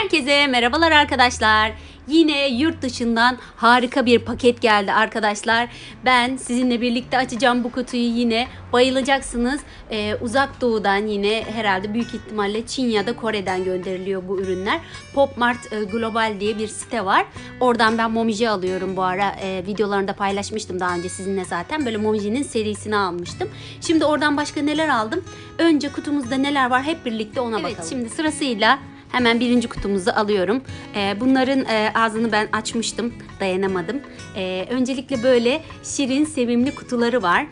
Herkese merhabalar arkadaşlar. Yine yurt dışından harika bir paket geldi arkadaşlar. Ben sizinle birlikte açacağım bu kutuyu yine. Bayılacaksınız. Ee, uzak doğudan yine herhalde büyük ihtimalle Çin ya da Kore'den gönderiliyor bu ürünler. Popmart e, Global diye bir site var. Oradan ben Momiji alıyorum bu ara. E, videolarında paylaşmıştım daha önce sizinle zaten. Böyle Momiji'nin serisini almıştım. Şimdi oradan başka neler aldım? Önce kutumuzda neler var hep birlikte ona bakalım. Şimdi sırasıyla Hemen birinci kutumuzu alıyorum. Ee, bunların e, ağzını ben açmıştım. Dayanamadım. Ee, öncelikle böyle şirin, sevimli kutuları var.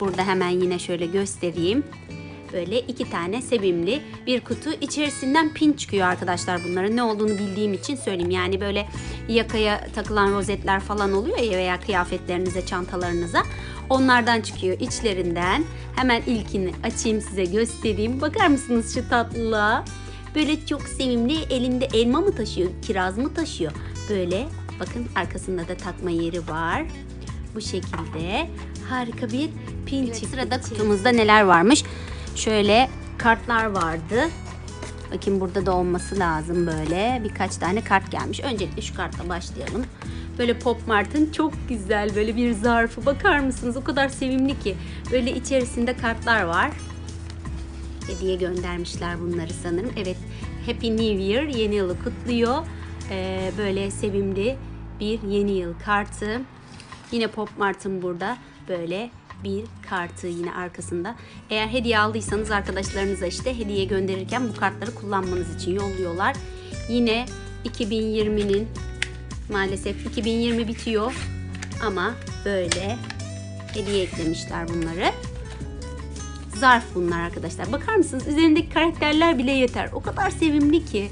Burada hemen yine şöyle göstereyim. Böyle iki tane sevimli bir kutu. İçerisinden pin çıkıyor arkadaşlar bunların. Ne olduğunu bildiğim için söyleyeyim. Yani böyle yakaya takılan rozetler falan oluyor ya veya kıyafetlerinize, çantalarınıza. Onlardan çıkıyor içlerinden. Hemen ilkini açayım size göstereyim. Bakar mısınız şu tatlılığa? Böyle çok sevimli elinde elma mı taşıyor, kiraz mı taşıyor? Böyle bakın arkasında da takma yeri var. Bu şekilde harika bir pin evet, çıktı. Sırada kutumuzda neler varmış? Şöyle kartlar vardı. Bakın burada da olması lazım böyle. Birkaç tane kart gelmiş. Öncelikle şu kartla başlayalım. Böyle Pop Mart'ın çok güzel böyle bir zarfı. Bakar mısınız? O kadar sevimli ki. Böyle içerisinde kartlar var hediye göndermişler bunları sanırım. Evet Happy New Year yeni yılı kutluyor. Ee, böyle sevimli bir yeni yıl kartı. Yine Pop Mart'ın burada böyle bir kartı yine arkasında. Eğer hediye aldıysanız arkadaşlarınıza işte hediye gönderirken bu kartları kullanmanız için yolluyorlar. Yine 2020'nin maalesef 2020 bitiyor ama böyle hediye eklemişler bunları zarf bunlar arkadaşlar. Bakar mısınız? Üzerindeki karakterler bile yeter. O kadar sevimli ki.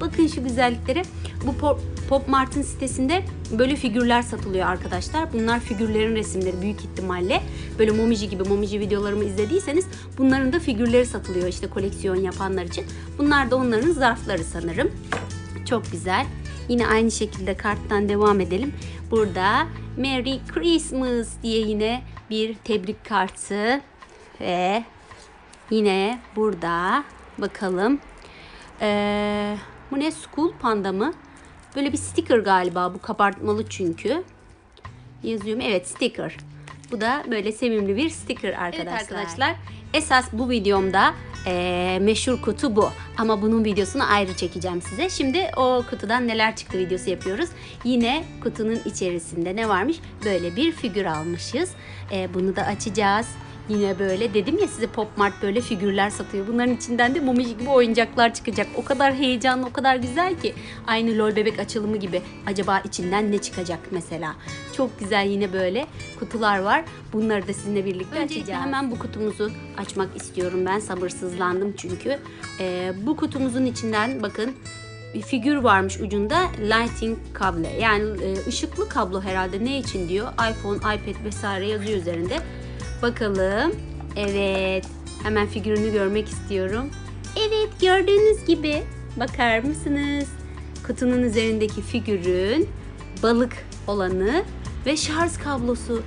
Bakın şu güzelliklere. Bu Pop, Mart'ın sitesinde böyle figürler satılıyor arkadaşlar. Bunlar figürlerin resimleri büyük ihtimalle. Böyle Momiji gibi Momiji videolarımı izlediyseniz bunların da figürleri satılıyor işte koleksiyon yapanlar için. Bunlar da onların zarfları sanırım. Çok güzel. Yine aynı şekilde karttan devam edelim. Burada Merry Christmas diye yine bir tebrik kartı ve yine burada bakalım. Ee, bu ne? School Panda mı? Böyle bir sticker galiba. Bu kabartmalı çünkü. Yazıyorum. Evet sticker. Bu da böyle sevimli bir sticker arkadaşlar. Evet arkadaşlar. Esas bu videomda e, meşhur kutu bu. Ama bunun videosunu ayrı çekeceğim size. Şimdi o kutudan neler çıktı videosu yapıyoruz. Yine kutunun içerisinde ne varmış? Böyle bir figür almışız. E, bunu da açacağız. Yine böyle dedim ya size Pop Mart böyle figürler satıyor. Bunların içinden de Momiş gibi oyuncaklar çıkacak. O kadar heyecanlı, o kadar güzel ki. Aynı LOL bebek açılımı gibi. Acaba içinden ne çıkacak mesela? Çok güzel yine böyle kutular var. Bunları da sizinle birlikte Öncelikle açacağız. hemen bu kutumuzu açmak istiyorum ben. Sabırsızlandım çünkü. Ee, bu kutumuzun içinden bakın bir figür varmış ucunda lighting kablo yani e, ışıklı kablo herhalde ne için diyor iPhone, iPad vesaire yazıyor üzerinde. Bakalım. Evet. Hemen figürünü görmek istiyorum. Evet gördüğünüz gibi. Bakar mısınız? Kutunun üzerindeki figürün balık olanı ve şarj kablosu.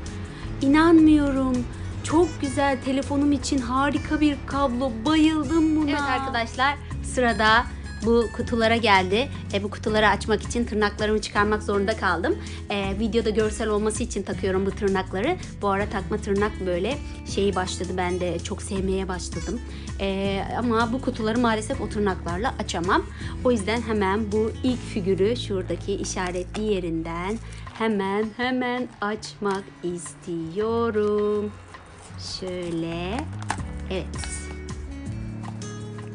İnanmıyorum. Çok güzel. Telefonum için harika bir kablo. Bayıldım buna. Evet arkadaşlar sırada bu kutulara geldi. E, bu kutuları açmak için tırnaklarımı çıkarmak zorunda kaldım. E, videoda görsel olması için takıyorum bu tırnakları. Bu ara takma tırnak böyle şeyi başladı. Ben de çok sevmeye başladım. E, ama bu kutuları maalesef o tırnaklarla açamam. O yüzden hemen bu ilk figürü şuradaki işaretli yerinden hemen hemen açmak istiyorum. Şöyle. Evet.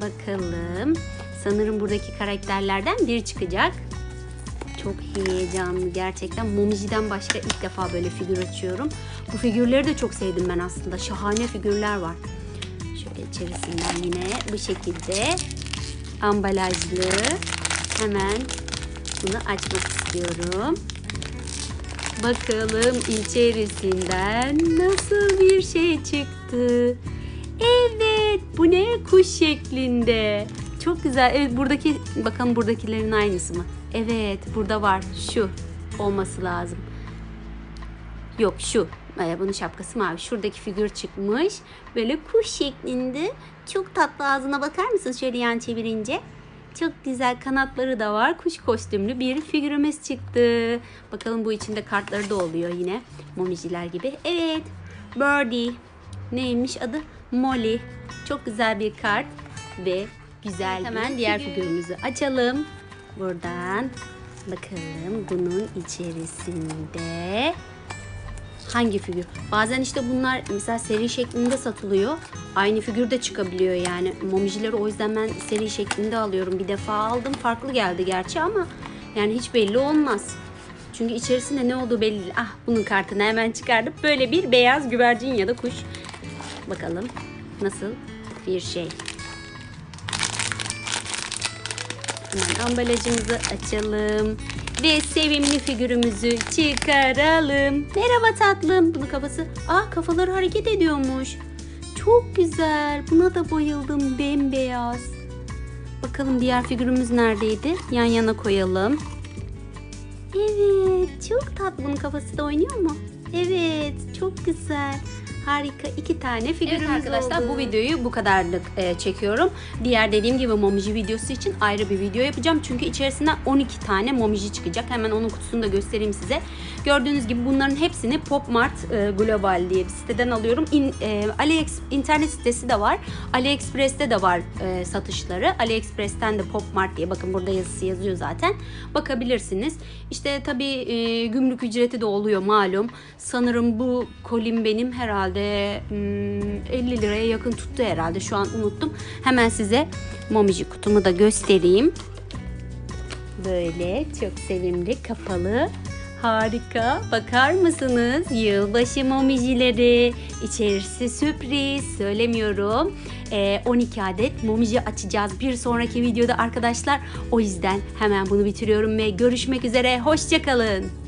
Bakalım. Sanırım buradaki karakterlerden biri çıkacak. Çok heyecanlı gerçekten. Momiji'den başka ilk defa böyle figür açıyorum. Bu figürleri de çok sevdim ben aslında. Şahane figürler var. Şöyle içerisinden yine bu şekilde ambalajlı. Hemen bunu açmak istiyorum. Bakalım içerisinden nasıl bir şey çıktı. Evet bu ne? Kuş şeklinde. Çok güzel. Evet buradaki bakalım buradakilerin aynısı mı? Evet burada var. Şu olması lazım. Yok şu. Bunun şapkası mavi. Şuradaki figür çıkmış. Böyle kuş şeklinde. Çok tatlı ağzına bakar mısınız şöyle yan çevirince? Çok güzel kanatları da var. Kuş kostümlü bir figürümüz çıktı. Bakalım bu içinde kartları da oluyor yine. Momiciler gibi. Evet. Birdie. Neymiş adı? Molly. Çok güzel bir kart ve güzel Hemen diğer figürümüzü açalım. Buradan bakalım bunun içerisinde hangi figür? Bazen işte bunlar mesela seri şeklinde satılıyor. Aynı figür de çıkabiliyor yani. Momicileri o yüzden ben seri şeklinde alıyorum. Bir defa aldım farklı geldi gerçi ama yani hiç belli olmaz. Çünkü içerisinde ne olduğu belli değil. Ah bunun kartını hemen çıkardık. Böyle bir beyaz güvercin ya da kuş. Bakalım nasıl bir şey. Hemen ambalajımızı açalım. Ve sevimli figürümüzü çıkaralım. Merhaba tatlım. Bunun kafası... Aa kafaları hareket ediyormuş. Çok güzel. Buna da bayıldım. Bembeyaz. Bakalım diğer figürümüz neredeydi? Yan yana koyalım. Evet. Çok tatlı. Bunun kafası da oynuyor mu? Evet. Çok güzel. Harika iki tane figürümüz Evet arkadaşlar, oldu. bu videoyu bu kadarlık e, çekiyorum. Diğer dediğim gibi momiji videosu için ayrı bir video yapacağım. Çünkü içerisinden 12 tane momiji çıkacak. Hemen onun kutusunu da göstereyim size. Gördüğünüz gibi bunların hepsini Popmart e, Global diye bir siteden alıyorum. İn, e, AliEx internet sitesi de var. AliExpress'te de var e, satışları. AliExpress'ten de Popmart diye bakın burada yazısı yazıyor zaten. Bakabilirsiniz. İşte tabii e, gümrük ücreti de oluyor malum. Sanırım bu kolim benim herhalde hmm, 50 liraya yakın tuttu herhalde. Şu an unuttum. Hemen size momiji kutumu da göstereyim. Böyle çok sevimli kapalı. Harika. Bakar mısınız? Yılbaşı momicileri. İçerisi sürpriz. Söylemiyorum. Ee, 12 adet momiji açacağız bir sonraki videoda arkadaşlar. O yüzden hemen bunu bitiriyorum ve görüşmek üzere. Hoşçakalın.